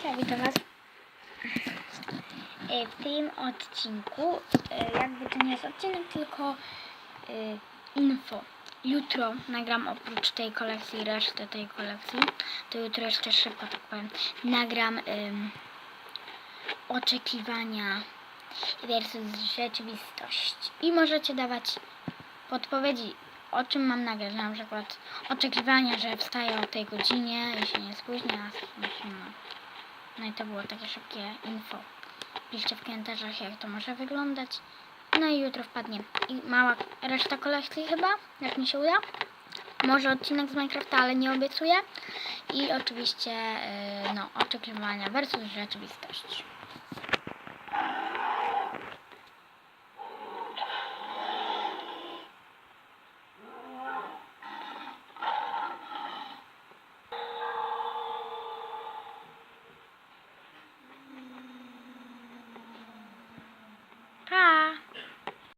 Witam Was. E, W tym odcinku, e, jakby to nie jest odcinek, tylko e, info. Jutro nagram oprócz tej kolekcji, resztę tej kolekcji, to jutro jeszcze szybko tak powiem, nagram oczekiwania versus rzeczywistość. I możecie dawać podpowiedzi, o czym mam nagrać, na przykład oczekiwania, że wstaję o tej godzinie i się nie spóźnia. No. No i to było takie szybkie info. Piszcie w komentarzach, jak to może wyglądać. No i jutro wpadnie i mała reszta kolekcji chyba, jak mi się uda. Może odcinek z Minecrafta, ale nie obiecuję. I oczywiście, yy, no, oczekiwania versus rzeczywistość.